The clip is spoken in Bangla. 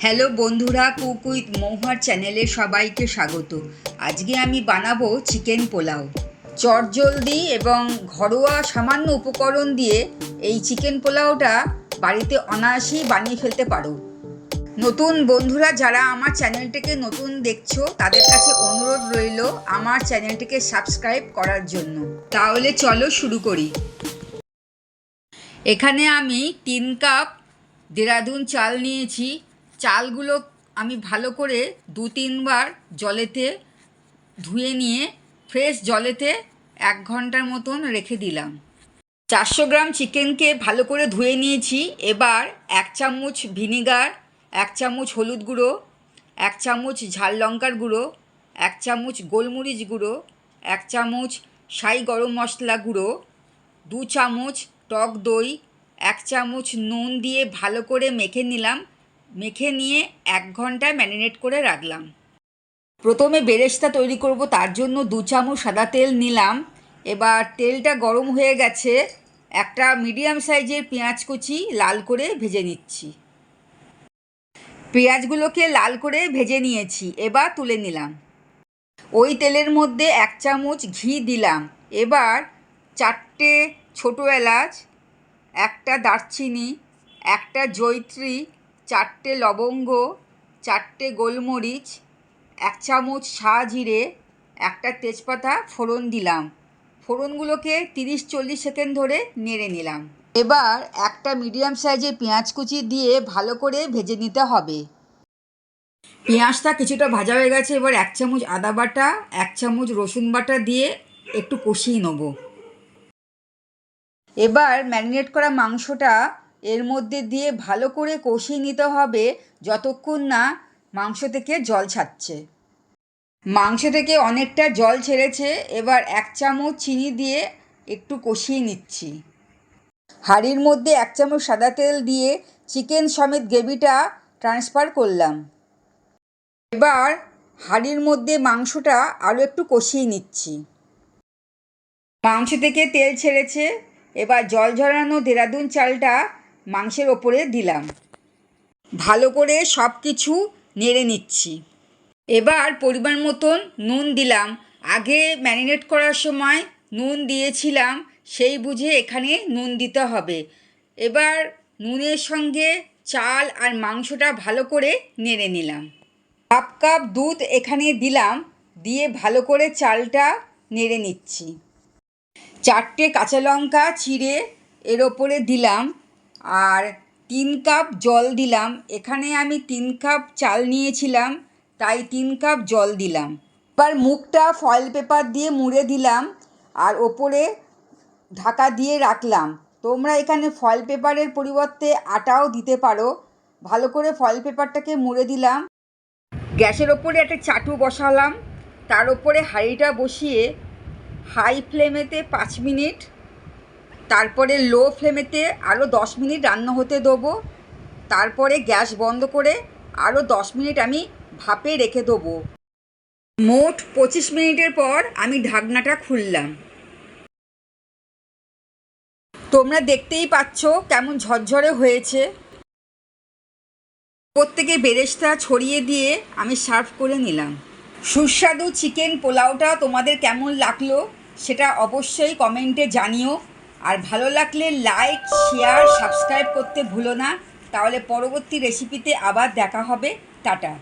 হ্যালো বন্ধুরা, কুক উইথ মৌহার চ্যানেলে সবাইকে স্বাগত। আজকে আমি বানাবো চিকেন পোলাও। চটজলদি এবং ঘরোয়া সামান্য উপকরণ দিয়ে এই চিকেন পোলাওটা বাড়িতে অনায়াসেই বানিয়ে ফেলতে পারো। নতুন বন্ধুরা, যারা আমার চ্যানেলটিকে নতুন দেখছ, তাদের কাছে অনুরোধ রইল আমার চ্যানেলটিকে সাবস্ক্রাইব করার জন্য। তাহলে চলো শুরু করি। এখানে আমি তিন কাপ দেরাদুন চাল নিয়েছি চালগুলো আমি ভালো করে দু তিনবার জলেতে ধুয়ে নিয়ে ফ্রেশ জলেতে এক ঘণ্টার মতন রেখে দিলাম। চারশো গ্রাম চিকেনকে ভালো করে ধুয়ে নিয়েছি। এবার এক চামচ ভিনিগার, এক চামচ হলুদ গুঁড়ো, এক চামচ ঝাল লঙ্কার গুঁড়ো, এক চামচ গোলমরিচ গুঁড়ো, এক চামচ সাই গরম মশলা গুঁড়ো, দু চামচ টক দই, এক চামচ নুন দিয়ে ভালো করে মেখে নিলাম। মেখে নিয়ে এক ঘণ্টা ম্যারিনেট করে রাখলাম। প্রথমে বেরেস্তা তৈরি করব, তার জন্য দু চামচ সাদা তেল নিলাম। এবার তেলটা গরম হয়ে গেছে। একটা মিডিয়াম সাইজের পেঁয়াজ কুচি লাল করে ভেজে নিচ্ছি। পেঁয়াজগুলোকে লাল করে ভেজে নিয়েছি, এবার তুলে নিলাম। ওই তেলের মধ্যে এক চামচ ঘি দিলাম। এবার চারটে ছোটো এলাচ, একটা দারচিনি, একটা জৈত্রী চারটে লবঙ্গ, চারটে গোলমরিচ, এক চামচ জিরে, একটা তেজপাতা, ফোড়ন দিলাম। ফোড়নগুলোকে তিরিশ চল্লিশ সেকেন্ড ধরে নেড়ে নিলাম। এবার একটা মিডিয়াম সাইজের পেঁয়াজ কুচি দিয়ে ভালো করে ভেজে নিতে হবে। পেঁয়াজটা কিছুটা ভাজা হয়ে গেছে, এবার এক চামচ আদা বাটা, এক চামচ রসুন বাটা দিয়ে একটু কষিয়ে নেব। এবার ম্যারিনেট করা মাংসটা এর মধ্যে দিয়ে ভালো করে কষিয়ে নিতে হবে যতক্ষণ না মাংস থেকে জল ছাড়ছে। মাংস থেকে অনেকটা জল ছেড়েছে, এবার এক চামচ চিনি দিয়ে একটু কষিয়ে নিচ্ছি। হাঁড়ির মধ্যে এক চামচ সাদা তেল দিয়ে চিকেন সমেত গ্রেভিটা ট্রান্সফার করলাম। এবার হাঁড়ির মধ্যে মাংসটা আরও একটু কষিয়ে নিচ্ছি। মাংস থেকে তেল ছেড়েছে, এবার জল ঝরানো দেরাদুন চালটা মাংসের ওপরে দিলাম। ভালো করে সব কিছু নেড়ে নিচ্ছি। এবার পরিমাণ মতন নুন দিলাম। আগে ম্যারিনেট করার সময় নুন দিয়েছিলাম, সেই বুঝে এখানে নুন দিতে হবে। এবার নুনের সঙ্গে চাল আর মাংসটা ভালো করে নেড়ে নিলাম। হাফ কাপ দুধ এখানে দিলাম, দিয়ে ভালো করে চালটা নেড়ে নিচ্ছি। চারটে কাঁচা লঙ্কা চিড়ে এর ওপরে দিলাম। আর তিন কাপ জল দিলাম। এখানে আমি তিন কাপ চাল নিয়েছিলাম, তাই তিন কাপ জল দিলাম। এবার মুখটা ফয়েল পেপার দিয়ে মুড়ে দিলাম আর ওপরে ঢাকা দিয়ে রাখলাম। তোমরা এখানে ফয়েল পেপারের পরিবর্তে আটাও দিতে পারো। ভালো করে ফয়েল পেপারটাকে মুড়ে দিলাম। গ্যাসের ওপরে একটা চাটু বসালাম। তার ওপরে হাঁড়িটা বসিয়ে হাই ফ্লেমেতে পাঁচ মিনিট তারপরে লো ফ্লেমেতে আরও দশ মিনিট রান্না হতে দেবো। তারপরে গ্যাস বন্ধ করে আরও দশ মিনিট আমি ভাপে রেখে দেবো। মোট পঁচিশ মিনিটের পর আমি ঢাকনাটা খুললাম। তোমরা দেখতেই পাচ্ছ কেমন ঝরঝরে হয়েছে। প্রত্যেকে বেরেস্তা ছড়িয়ে দিয়ে আমি সার্ভ করে নিলাম। সুস্বাদু চিকেন পোলাওটা তোমাদের কেমন লাগল সেটা অবশ্যই কমেন্টে জানিও। আর ভালো লাগলে লাইক শেয়ার সাবস্ক্রাইব করতে ভুলো না। তাহলে পরবর্তী রেসিপিতে আবার দেখা হবে। টাটা।